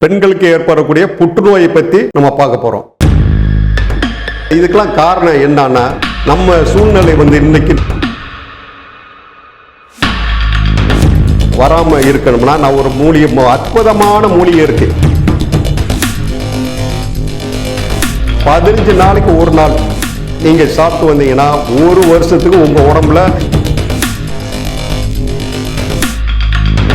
பெண்களுக்கு ஏற்படக்கூடிய புற்றுநோயை பற்றி நம்ம பார்க்க போகிறோம் இதுக்கெல்லாம் காரணம் என்னன்னா நம்ம சூழ்நிலை வந்து இன்னைக்கு வராம இருக்கணும்னா நான் ஒரு மூலிகை அற்புதமான மூலிகை இருக்கு. பதினஞ்சு நாளைக்கு ஒரு நாள் நீங்க சாப்பிட்டு வந்தீங்கன்னா ஒரு வருஷத்துக்கு உங்க உடம்புல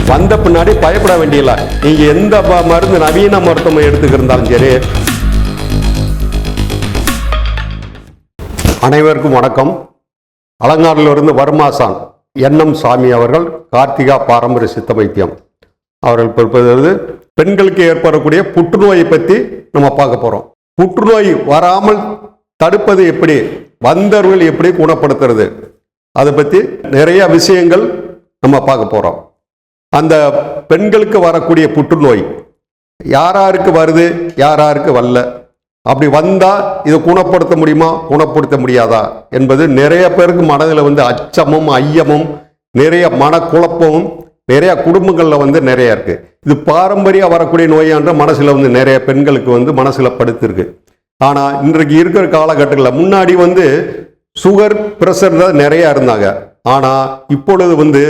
வந்த பின்னாடி பயப்பட வேண்டியல நீங்க எந்த ப- மருந்து நவீன மருத்துவம் எடுத்துக்கிருந்தாலும் சரி. அனைவருக்கும் வணக்கம். அலங்காரிலிருந்து வர்மாசான் என்எம் சாமி அவர்கள் கார்த்திகா பாரம்பரிய சித்த வைத்தியம் அவர்கள் பிற்பது பெண்களுக்கு ஏற்படக்கூடிய புற்றுநோயை பற்றி நம்ம பார்க்க போகிறோம் புற்றுநோய் வராமல் தடுப்பது எப்படி? வந்தவர்கள் எப்படி குணப்படுத்துறது? அதை பற்றி நிறைய விஷயங்கள் நம்ம பார்க்க போகிறோம் அந்த பெண்களுக்கு வரக்கூடிய புற்றுநோய் யாராருக்கு வருது யாராருக்கு வரல? அப்படி வந்தால் இதை குணப்படுத்த முடியுமா குணப்படுத்த முடியாதா? என்பது நிறைய பேருக்கு மனதில் வந்து அச்சமும் ஐயமும் நிறைய மனக்குழப்பமும் நிறைய குடும்பங்களில் வந்து நிறைய இருக்கு. இது பாரம்பரிய வரக்கூடிய நோயான்ற மனசில் வந்து நிறைய பெண்களுக்கு வந்து மனசில் படுத்திருக்கு. ஆனால் இன்றைக்கு இருக்கிற காலகட்டங்களில் முன்னாடி வந்து சுகர் பிரஷர் தான் நிறையா இருந்தாங்க. ஆனால் இப்பொழுது வந்து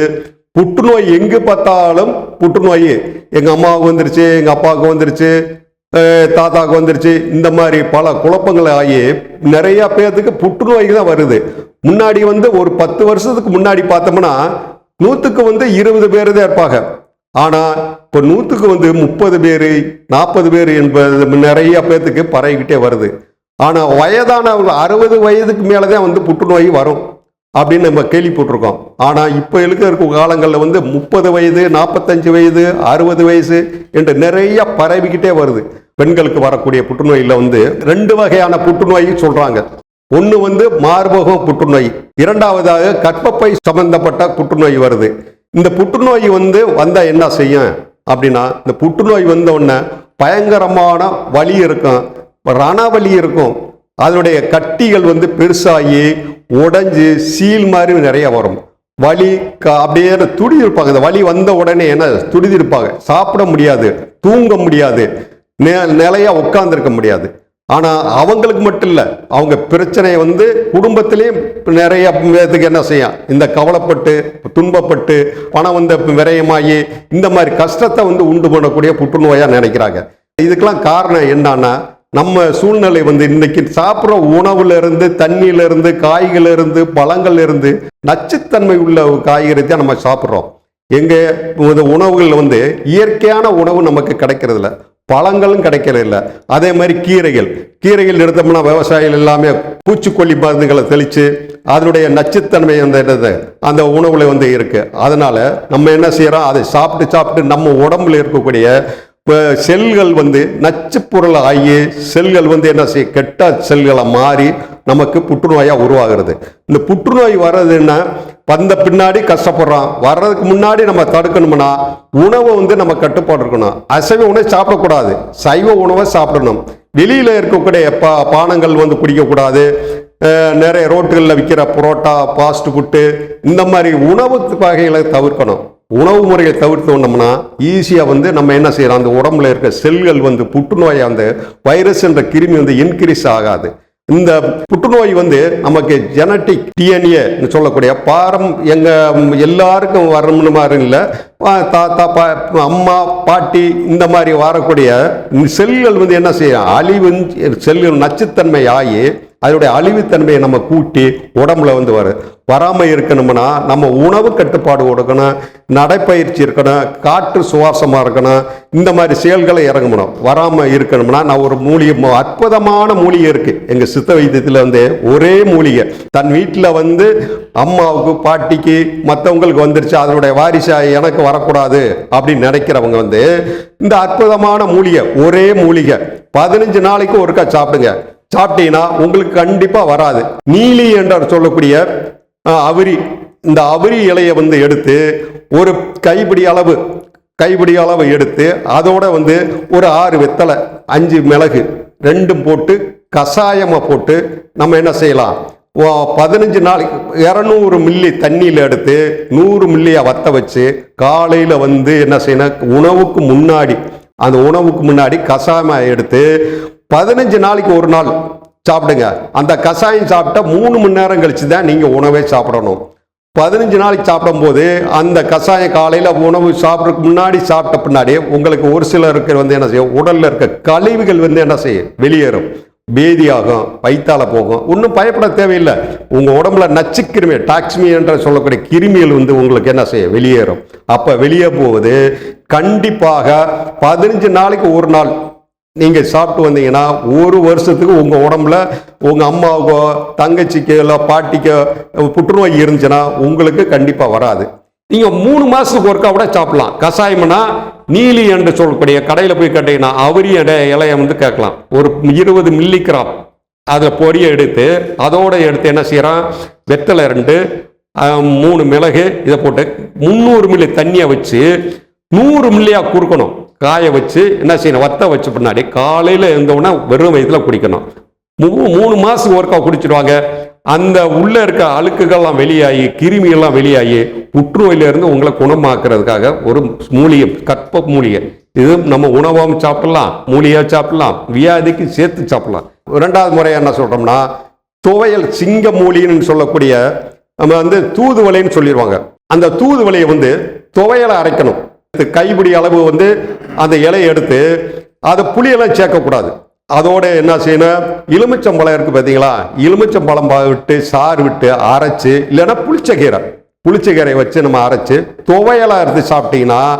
புற்றுநோய் எங்கு பார்த்தாலும் புற்றுநோய். எங்க அம்மாவுக்கு வந்துருச்சு எங்க அப்பாவுக்கு வந்துருச்சு தாத்தாவுக்கு வந்துருச்சு. இந்த மாதிரி பல குழப்பங்கள் ஆகி நிறைய பேர்த்துக்கு புற்றுநோய் தான் வருது. முன்னாடி வந்து ஒரு பத்து வருஷத்துக்கு முன்னாடி பார்த்தோம்னா நூற்றுக்கு வந்து இருபது பேர் தான் இருப்பாங்க. ஆனா இப்போ நூற்றுக்கு வந்து முப்பது பேர் நாற்பது பேர் என்பது நிறைய பேர்த்துக்கு பரவிக்கிட்டே வருது. ஆனா வயதானவங்க அறுபது வயதுக்கு மேலதான் வந்து புற்றுநோய் வரும். அப்படின்னு நம்ம கேள்விப்பட்டிருக்கோம் ஆனால் இப்போ இருக்கிற காலங்களில் வந்து முப்பது வயது நாற்பத்தஞ்சு வயது அறுபது வயசு என்று நிறைய பரவிக்கிட்டே வருது. பெண்களுக்கு வரக்கூடிய புற்றுநோயில் வந்து ரெண்டு வகையான புற்றுநோய் சொல்கிறாங்க ஒன்று வந்து மார்பகம் புற்றுநோய் இரண்டாவதாக கற்பப்பை சம்பந்தப்பட்ட புற்றுநோய் வருது. இந்த புற்றுநோய் வந்து வந்தால் என்ன செய்யும் அப்படின்னா இந்த புற்றுநோய் வந்த உடனே பயங்கரமான வலி இருக்கும். ரணவலி இருக்கும். அதனுடைய கட்டிகள் வந்து பெருசாகி உடஞ்சி சீல் மாதிரி நிறைய வரும். வலி க- அப்படியே துடி இருப்பாங்க. இந்த வலி வந்த உடனே என்ன துடிதி இருப்பாங்க. சாப்பிட முடியாது தூங்க முடியாது நெ- நிலையா உட்கார்ந்துருக்க முடியாது. ஆனா அவங்களுக்கு மட்டும் இல்ல அவங்க பிரச்சனையை வந்து குடும்பத்திலேயும் நிறைய பேத்துக்கு என்ன செய்யும்? இந்த கவலைப்பட்டு துன்பப்பட்டு பணம் வந்த விரயமாகி இந்த மாதிரி கஷ்டத்தை வந்து உண்டு பண்ணக்கூடிய புற்றுநோயா நினைக்கிறாங்க. இதுக்கெல்லாம் காரணம் என்னன்னா நம்ம சூழ்நிலை வந்து இன்னைக்கு சாப்பிட்ற உணவுலேருந்து தண்ணியிலேருந்து காய்களிலிருந்து பழங்கள்லேருந்து நச்சுத்தன்மை உள்ள காய்கறி தான் நம்ம சாப்பிட்றோம். எங்கே இந்த உணவுகள் வந்து இயற்கையான உணவு நமக்கு கிடைக்கிறதில்ல. பழங்களும் கிடைக்கிறதில்ல. அதே மாதிரி கீரைகள். கீரைகள் எடுத்தோம்னா விவசாயிகள் எல்லாமே பூச்சிக்கொல்லி மருந்துகளை தெளித்து அதனுடைய நச்சுத்தன்மை அந்த என்னது? அந்த உணவுல வந்து இருக்கு. அதனால் நம்ம என்ன செய்கிறோம் அதை சாப்பிட்டு சாப்பிட்டு நம்ம உடம்புல இருக்கக்கூடிய இப்போ செல்கள் வந்து நச்சு பொருள் ஆகி செல்கள் வந்து என்ன செய்ய கெட்ட செல்களை மாறி நமக்கு புற்றுநோயாக உருவாகிறது. இந்த புற்றுநோய் வர்றதுன்னா வந்த பின்னாடி கஷ்டப்படுறோம் வர்றதுக்கு முன்னாடி நம்ம தடுக்கணும்னா உணவை வந்து நம்ம கட்டுப்பாடு இருக்கணும். அசைவ உணவை சாப்பிடக்கூடாது. சைவ உணவை சாப்பிடணும். வெளியில் இருக்கக்கூடிய பா பானங்கள் வந்து குடிக்கக்கூடாது. நிறைய ரோட்டுகளில் விற்கிற புரோட்டா ஃபாஸ்ட் ஃபுட்டு இந்த மாதிரி உணவு வகைகளை தவிர்க்கணும். உணவு முறையை தவிர்த்தோம்னோம்னா ஈஸியாக வந்து நம்ம என்ன செய்யறோம் அந்த உடம்புல இருக்க செல்கள் வந்து புற்றுநோய் அந்த வைரஸ் என்ற கிருமி வந்து இன்க்ரீஸ் ஆகாது. இந்த புற்றுநோய் வந்து நமக்கு ஜெனட்டிக் டிஎன்ஏ சொல்லக்கூடிய பாரம் எங்க எல்லாருக்கும் வரணும்னு மாதிரி இல்லை. தாத்தா பா அம்மா பாட்டி இந்த மாதிரி வரக்கூடிய செல்கள் வந்து என்ன செய்யும் அழிவு செல்கள் நச்சுத்தன்மை ஆகி அதனுடைய அழிவுத்தன்மையை நம்ம கூட்டி உடம்புல வந்து வரும் வராமல் இருக்கணும்னா நம்ம உணவு கட்டுப்பாடு கொடுக்கணும் நடைப்பயிற்சி இருக்கணும் காற்று சுவாசமாக இருக்கணும் இந்த மாதிரி செயல்களை இறங்கணும். வராமல் இருக்கணும்னா நான் ஒரு மூலிகை அற்புதமான மூலிகை இருக்குது எங்கள் சித்த வைத்தியத்தில் வந்து ஒரே மூலிகை. தன் வீட்டில் வந்து அம்மாவுக்கு பாட்டிக்கு மற்றவங்களுக்கு வந்துருச்சு அதனுடைய வாரிசாக எனக்கு வரக்கூடாது அப்படின்னு நினைக்கிறவங்க வந்து இந்த அற்புதமான மூலிகை ஒரே மூலிகை. பதினஞ்சு நாளைக்கு ஒருக்கா சாப்பிடுங்க. சாப்பிட்டீங்கன்னா உங்களுக்கு கண்டிப்பாக வராது. நீலி என்று சொல்லக்கூடிய அவரி இந்த அவரி இலையை வந்து எடுத்து ஒரு கைப்பிடி அளவு கைப்பிடி அளவு எடுத்து அதோட வந்து ஒரு ஆறு வெத்தலை அஞ்சு மிளகு ரெண்டும் போட்டு கஷாயமாக போட்டு நம்ம என்ன செய்யலாம்? ஓ- பதினஞ்சு நாளைக்கு இரநூறு மில்லி தண்ணியில் எடுத்து நூறு மில்லியை வத்த வச்சு காலையில் வந்து என்ன செய்யணும்? உணவுக்கு முன்னாடி அந்த உணவுக்கு முன்னாடி கசாயமாக எடுத்து பதினஞ்சு நாளைக்கு ஒரு நாள் சாப்பிடுங்க. அந்த கஷாயம் சாப்பிட்டா மூணு மணி நேரம் கழிச்சு தான் நீங்கள் உணவே சாப்பிடணும். பதினஞ்சு நாளைக்கு சாப்பிடும்போது அந்த கஷாயம் காலையில் உணவு சாப்பிட்றதுக்கு முன்னாடி சாப்பிட்ட பின்னாடி உங்களுக்கு ஒரு சிலருக்கு வந்து என்ன செய்யும்? உடலில் இருக்க கழிவுகள் வந்து என்ன செய்யும்? வெளியேறும். பேதியாகும் வயிற்றால போகும். ஒன்றும் பயப்பட தேவையில்லை. உங்கள் உடம்புல நச்சுக்கிருமி டாக்ஸ்மி என்ற சொல்லக்கூடிய கிருமிகள் வந்து உங்களுக்கு என்ன செய்யும்? வெளியேறும். அப்போ வெளியே போவது கண்டிப்பாக பதினஞ்சு நாளைக்கு ஒரு நாள் நீங்கள் சாப்பிட்டு வந்தீங்கன்னா ஒரு வருஷத்துக்கு உங்கள் உடம்புல உங்கள் அம்மாவுக்கோ தங்கச்சிக்கோ இல்லை பாட்டிக்கோ புற்றுநோய் இருந்துச்சுன்னா உங்களுக்கு கண்டிப்பாக வராது. நீங்கள் மூணு மாதத்துக்கு ஒருக்கா கூட சாப்பிடலாம். கஷாயம்னா நீலி என்று சொல்லக்கூடிய கடையில் போய் கேட்டீங்கன்னா அவரி இலையை வந்து கேட்கலாம். ஒரு இருபது மில்லிகிராம் அதில் பொடியை எடுத்து அதோட எடுத்து என்ன செய்கிறான் வெத்தலை ரெண்டு மூணு மிளகு இதை போட்டு முந்நூறு மில்லி தண்ணியை வச்சு நூறு மில்லியாக குறுக்கணும். காய வச்சு என்ன செய்யணும்? வத்த வச்ச பின்னாடி காலையில் இருந்தவுடனே வெறும் வயதில் குடிக்கணும். மூ- மூணு மாதத்துக்கு ஒருக்கா குடிச்சிடுவாங்க அந்த உள்ளே இருக்க அழுக்குகள்லாம் வெளியாகி கிருமிகள்லாம் வெளியாகி புற்றுநோயிலிருந்து உங்களை குணமாக்குறதுக்காக ஒரு மூலிகை கற்ப மூலிகை. இது நம்ம உணவாகவும் சாப்பிடலாம் மூலிகையாக சாப்பிடலாம் வியாதிக்கு சேர்த்து சாப்பிடலாம். ரெண்டாவது முறை என்ன சொல்கிறோம்னா துவையல் சிங்க மூலிகைன்னு சொல்லக்கூடிய நம்ம வந்து தூதுவளைன்னு சொல்லிடுவாங்க. அந்த தூதுவலையை வந்து துவையலை அரைக்கணும். எடுத்து கைப்பிடி அளவு வந்து அந்த இலையை எடுத்து அதை புளியெல்லாம் சேர்க்கக்கூடாது. அதோட என்ன செய்யணும்? எலுமிச்சம்பழம் இருக்கு பார்த்தீங்களா? எலுமிச்சம்பழம் பா- விட்டு சாறு விட்டு அரைச்சு இல்லைன்னா புளிச்சக்கீரை. புளிச்சக்கீரை வச்சு நம்ம அரைச்சு துவையலாக எடுத்து சாப்பிட்டீங்கன்னா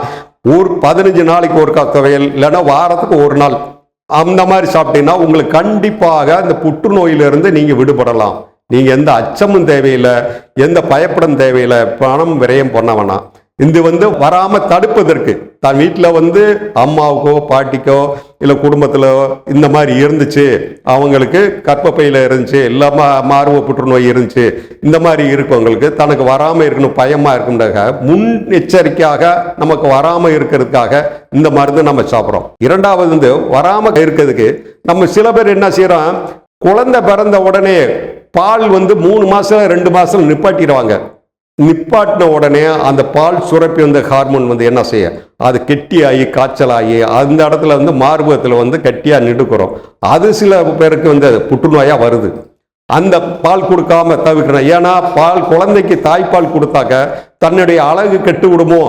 ஒரு பதினஞ்சு நாளைக்கு ஒருக்கா துவையல் இல்லைன்னா வாரத்துக்கு ஒரு நாள் அந்த மாதிரி சாப்பிட்டீங்கன்னா உங்களுக்கு கண்டிப்பாக இந்த புற்றுநோயிலிருந்து நீங்கள் விடுபடலாம். நீங்கள் எந்த அச்சமும் தேவையில்லை எந்த பயப்படும் தேவையில்லை பணம் விரயம் பண்ண வேணாம். இது வந்து வராம தடுப்பதற்கு தான் வீட்டில் வந்து அம்மாவுக்கோ பாட்டிக்கோ இல்லை குடும்பத்தில் இந்த மாதிரி இருந்துச்சு அவங்களுக்கு கற்பப்பையில் இருந்துச்சு இல்லை மா மார்பு புற்றுநோய் இருந்துச்சு இந்த மாதிரி இருக்கவங்களுக்கு தனக்கு வராமல் இருக்கணும் பயமாக இருக்கும்ன்றதுக்காக முன் எச்சரிக்கையாக நமக்கு வராமல் இருக்கிறதுக்காக இந்த மருந்து நம்ம சாப்பிட்றோம். இரண்டாவது வந்து வராமல் இருக்கிறதுக்கு நம்ம சில பேர் என்ன செய்கிறோம் குழந்தை பிறந்த உடனே பால் வந்து மூணு மாதம் ரெண்டு மாதம் நிப்பாட்டிடுவாங்க. நிப்பாட்டின உடனே அந்த பால் சுரப்பி வந்த ஹார்மோன் வந்து என்ன செய்ய? அது கெட்டியாகி காய்ச்சலாகி அந்த இடத்துல வந்து மார்பகத்தில் வந்து கெட்டியாக நிடுக்கிறோம் அது சில பேருக்கு வந்து அது புற்றுநோயாக வருது. அந்த பால் கொடுக்காம தவிர்க்கணும். ஏன்னா பால் குழந்தைக்கு தாய்ப்பால் கொடுத்தாக்க தன்னுடைய அழகு கெட்டு விடுமோ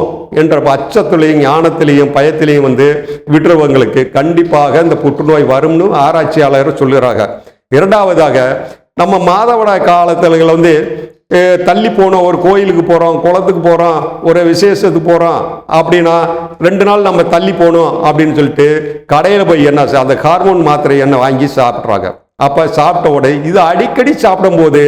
என்ற அச்சத்திலையும் ஞானத்திலையும் பயத்திலையும் வந்து விடுறவங்களுக்கு கண்டிப்பாக இந்த புற்றுநோய் வரும்னு ஆராய்ச்சியாளர் சொல்லுறாங்க. இரண்டாவதாக நம்ம மாதவிடாய் காலத்துல வந்து தள்ளி போனோம் ஒரு கோயிலுக்கு போகிறோம் குளத்துக்கு போகிறோம் ஒரு விசேஷத்துக்கு போகிறோம் அப்படின்னா ரெண்டு நாள் நம்ம தள்ளி போகணும் அப்படின்னு சொல்லிட்டு கடையில் போய் என்ன செ- அந்த ஹார்மோன் மாத்திரை என்ன வாங்கி சாப்பிட்றாங்க. அப்போ சாப்பிட்ட உடனே இது அடிக்கடி சாப்பிடும்போது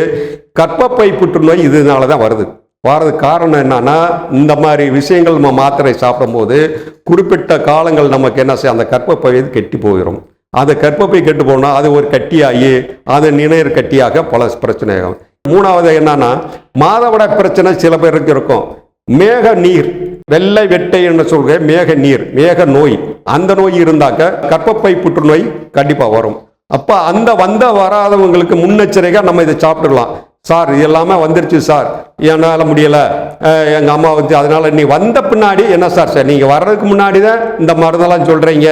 கற்பப்பை புற்றுநோய் இதனால தான் வருது. வரதுக்கு காரணம் என்னன்னா இந்த மாதிரி விஷயங்கள் நம்ம மாத்திரை சாப்பிடும்போது குறிப்பிட்ட காலங்கள் நமக்கு என்ன செய்யும் அந்த கற்பப்பை கெட்டி போயிடும் அந்த கற்பப்பை கெட்டு போனால் அது ஒரு கட்டியாகி அது நினைர் கட்டியாக பல பிரச்சனை ஆகும் மூணாவது என்னன்னா மாதவிட பிரச்சனை சில பேருக்கு இருக்கும். மேக நீர் வெள்ளை வெட்டை என்று சொல்கிற மேக நீர் மேக நோய் அந்த நோய் இருந்தாக்க கற்பப்பை புற்றுநோய் கண்டிப்பாக வரும். அப்போ அந்த வந்த வராதவங்களுக்கு முன்னெச்சரிக்கை நம்ம இதை சாப்பிட்டுடலாம் சார் இது எல்லாமே வந்துருச்சு சார். என்னால் முடியலை. எங்கள் அம்மா வந்து அதனால் நீ வந்த பின்னாடி என்ன சார் சார் நீங்கள் வர்றதுக்கு முன்னாடி தான் இந்த மருந்தெல்லாம் சொல்கிறீங்க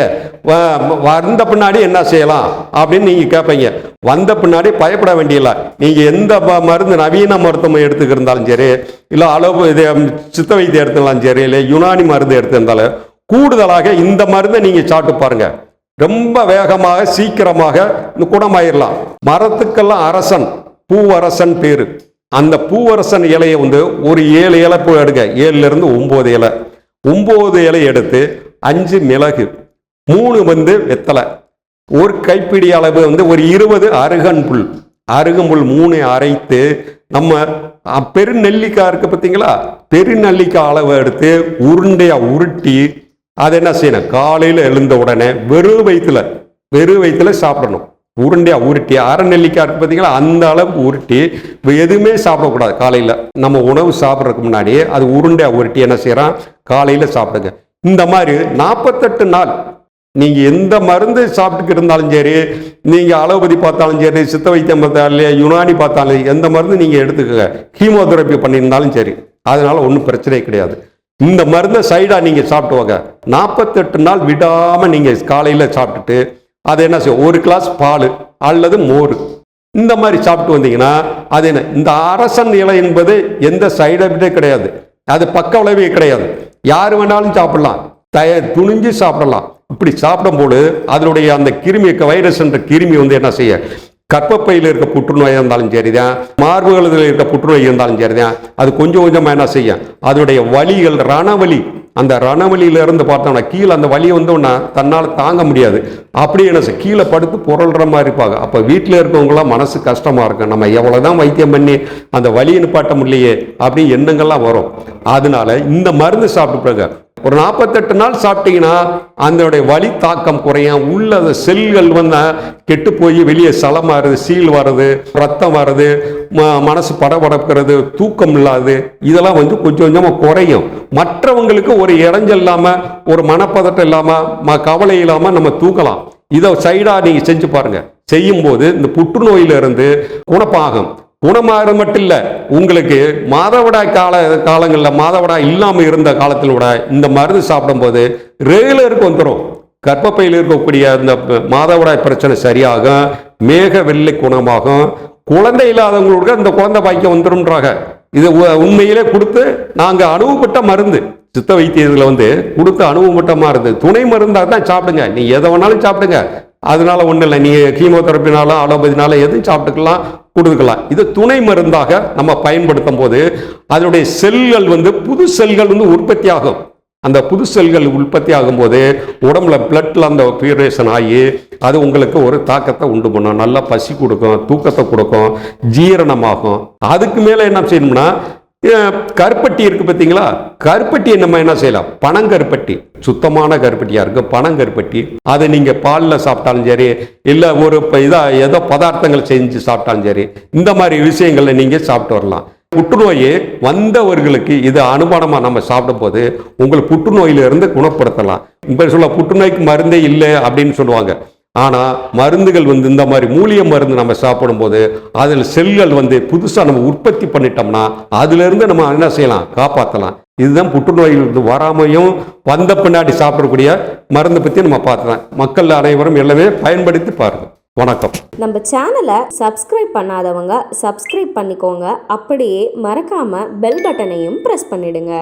வந்த பின்னாடி என்ன செய்யலாம் அப்படின்னு நீங்கள் கேட்பீங்க வந்த பின்னாடி பயப்பட வேண்டியல நீங்கள் எந்த மருந்து நவீன மருத்துவம் எடுத்துக்கிருந்தாலும் சரி இல்லை அளவு இது சித்த வைத்தியம் எடுத்துருந்தாலும் சரி இல்லை யுனானி மருந்து எடுத்திருந்தாலும் கூடுதலாக இந்த மருந்தை நீங்கள் சாப்பிட்டு பாருங்கள் ரொம்ப வேகமாக சீக்கிரமாக குணமாயிடலாம் குணமாயிரலாம். மரத்துக்கெல்லாம் அரசன் பூவரசன் பேர். அந்த பூவரசன் இலையை வந்து ஒரு ஏழு இலை போய் எடுங்க. ஏழுலேருந்து ஒம்பது இலை. ஒம்பது இலை எடுத்து அஞ்சு மிளகு மூணு வந்து வெத்தலை. ஒரு கைப்பிடி அளவு வந்து ஒரு இருபது அருகன்புல் அருகம்புல் மூணு அரைத்து நம்ம பெருநெல்லிக்காய் இருக்கு பார்த்தீங்களா? பெருநெல்லிக்காய் அளவு எடுத்து உருண்டையா உருட்டி அதை என்ன செய்யணும்? காலையில் எழுந்த உடனே வெறும் வயிற்றுல வெறும் வயிற்றுல சாப்பிடணும். உருண்டையா உருட்டி அரை நெல்லிக்காய் இருக்கு பார்த்தீங்களா? அந்த அளவுக்கு உருட்டி இப்போ எதுவுமே சாப்பிடக்கூடாது காலையில். நம்ம உணவு சாப்பிட்றதுக்கு முன்னாடி அது உருண்டையாக உருட்டி என்ன செய்கிறான் காலையில் சாப்பிடுங்க. இந்த மாதிரி நாற்பத்தெட்டு நாள் நீங்கள் எந்த மருந்து சாப்பிட்டுக்கிட்டு இருந்தாலும் சரி நீங்கள் அலோபதி பார்த்தாலும் சரி சித்த வைத்தியம் பார்த்தாலும் யுனானி பார்த்தாலும் எந்த மருந்து நீங்கள் எடுத்துக்கோங்க. கீமோதெரப்பி பண்ணியிருந்தாலும் சரி அதனால் ஒன்றும் பிரச்சனை கிடையாது. இந்த மருந்தை சைடாக நீங்கள் சாப்பிட்டு வாங்க. நாற்பத்தெட்டு நாள் விடாமல் நீங்கள் காலையில் சாப்பிட்டுட்டு அது என்ன செய்யும்? ஒரு கிளாஸ் பால் அல்லது மோர். இந்த மாதிரி சாப்பிட்டு வந்தீங்கன்னா அது என்ன? இந்த அரசன் இலை என்பது எந்த சைடு எஃபெக்டே கிடையாது. அது பக்க விளைவே கிடையாது. யார் வேணாலும் சாப்பிடலாம். தய துணிஞ்சு சாப்பிடலாம். இப்படி சாப்பிடும்போது அதனுடைய அந்த கிருமி வைரஸ் என்ற கிருமி வந்து என்ன செய்ய? கர்ப்பப்பையில் இருக்க புற்றுநோயாக இருந்தாலும் சரிதான். மார்புகளில் இருக்க புற்றுநோய் இருந்தாலும் சரிதான். அது கொஞ்சம் கொஞ்சமாக என்ன செய்யும்? அதனுடைய வலிகள் ரணவலி அந்த ரணவழியிலேருந்து பார்த்தோம்னா கீழே அந்த வலி வந்தோம்னா தன்னால் தாங்க முடியாது. அப்படி என்ன சார் கீழே படுத்து புரள்ற மாதிரி இருப்பாங்க. அப்போ வீட்டில் இருக்கவங்களாம் மனசு கஷ்டமாக இருக்கும். நம்ம எவ்வளோதான் வைத்தியம் பண்ணி அந்த வலியை நிப்பாட்ட முடியலையே அப்படின்னு எண்ணங்கள்லாம் வரும். அதனால இந்த மருந்து சாப்பிட்டு ஒரு நாற்பத்தெட்டு நாள் சாப்பிட்டீங்கன்னா அதனுடைய வலி தாக்கம் குறையும். உள்ள அந்த செல்கள் வந்து கெட்டு போய் வெளியே சலம் வருது சீல் வர்றது ரத்தம் வர்றது ம- மனசு படபடக்கிறது தூக்கம் இல்லாது இதெல்லாம் வந்து கொஞ்சம் கொஞ்சமாக குறையும். மற்றவங்களுக்கு ஒரு இடைஞ்சல் இல்லாமல் ஒரு மனப்பதட்டம் இல்லாமல் ம கவலை இல்லாமல் நம்ம தூக்கலாம் இதை சைடாக நீங்கள் செஞ்சு பாருங்கள் செய்யும்போது இந்த புற்றுநோயிலிருந்து குணப்பாகும் குணமாகிறது மட்டும் இல்லை உங்களுக்கு மாதவிடாய் கால காலங்களில் மாதவிடாய் இல்லாமல் இருந்த காலத்தில் விட இந்த மருந்து சாப்பிடும்போது ரெகுலருக்கு வந்துடும் கர்ப்பப்பையில் இருக்கக்கூடிய அந்த மாதவிடாய் பிரச்சனை சரியாகும் மேக வெள்ளை குணமாகும். குழந்தை இல்லாதவங்களுக்கு அந்த குழந்தை பாய்க்க வந்துடும்ன்றாங்க இது உ- உண்மையிலே கொடுத்து நாங்கள் அனுபவப்பட்ட மருந்து. சித்த வைத்தியத்தில் வந்து கொடுத்து அனுபவப்பட்ட மருந்து. துணை மருந்தாக தான் சாப்பிடுங்க. நீ எதை வேணாலும் சாப்பிடுங்க. அதனால ஒன்றும் இல்லை. நீங்கள் கீமோதெரப்பினாலும் அலோபதினாலும் எதுவும் சாப்பிட்டுக்கலாம் கொடுக்கலாம் இது துணை மருந்தாக நம்ம பயன்படுத்தும் போது அதனுடைய செல்கள் வந்து புது செல்கள் வந்து உற்பத்தி ஆகும் அந்த புது செல்கள் உற்பத்தி ஆகும்போது உடம்புல பிளட்ல அந்த பியூரேஷன் ஆகி அது உங்களுக்கு ஒரு தாக்கத்தை உண்டு பண்ணும். நல்லா பசி கொடுக்கும் தூக்கத்தை கொடுக்கும் ஜீரணமாகும். அதுக்கு மேலே என்ன செய்யணும்னா கருப்பட்டி இருக்குது பார்த்தீங்களா கருப்பட்டியை நம்ம என்ன செய்யலாம்? பனங்கருப்பட்டி. சுத்தமான கருப்பட்டியாக இருக்குது பனங்கருப்பட்டி. அதை நீங்கள் பாலில் சாப்பிட்டாலும் சரி இல்லை ஒரு இதாக ஏதோ பதார்த்தங்கள் செஞ்சு சாப்பிட்டாலும் சரி இந்த மாதிரி விஷயங்களை நீங்கள் சாப்பிட்டு வரலாம். புற்றுநோய் வந்தவர்களுக்கு இது அனுமானமா நம்ம சாப்பிடும் போது உங்களை புற்றுநோயிலிருந்து குணப்படுத்தலாம். இப்போ சொல்ல புற்றுநோய்க்கு மருந்தே இல்லை அப்படின்னு சொல்லுவாங்க. ஆனால் மருந்துகள் வந்து இந்த மாதிரி மூலிகை மருந்து நம்ம சாப்பிடும்போது அதில் செல்கள் வந்து புதுசாக நம்ம உற்பத்தி பண்ணிட்டோம்னா அதுலேருந்து நம்ம என்ன செய்யலாம்? காப்பாற்றலாம் இதுதான் புற்றுநோயிலிருந்து வராமையும் வந்த பின்னாடி சாப்பிடக்கூடிய மருந்து பற்றி நம்ம பார்த்துலாம் மக்கள் அனைவரும் எல்லாமே பயன்படுத்தி பாருங்கள் வணக்கம். நம்ம சேனலை சப்ஸ்கிரைப் பண்ணாதவங்க சப்ஸ்கிரைப் பண்ணிக்கோங்க. அப்படியே மறக்காமல் பெல் பட்டனையும் ப்ரெஸ் பண்ணிடுங்க.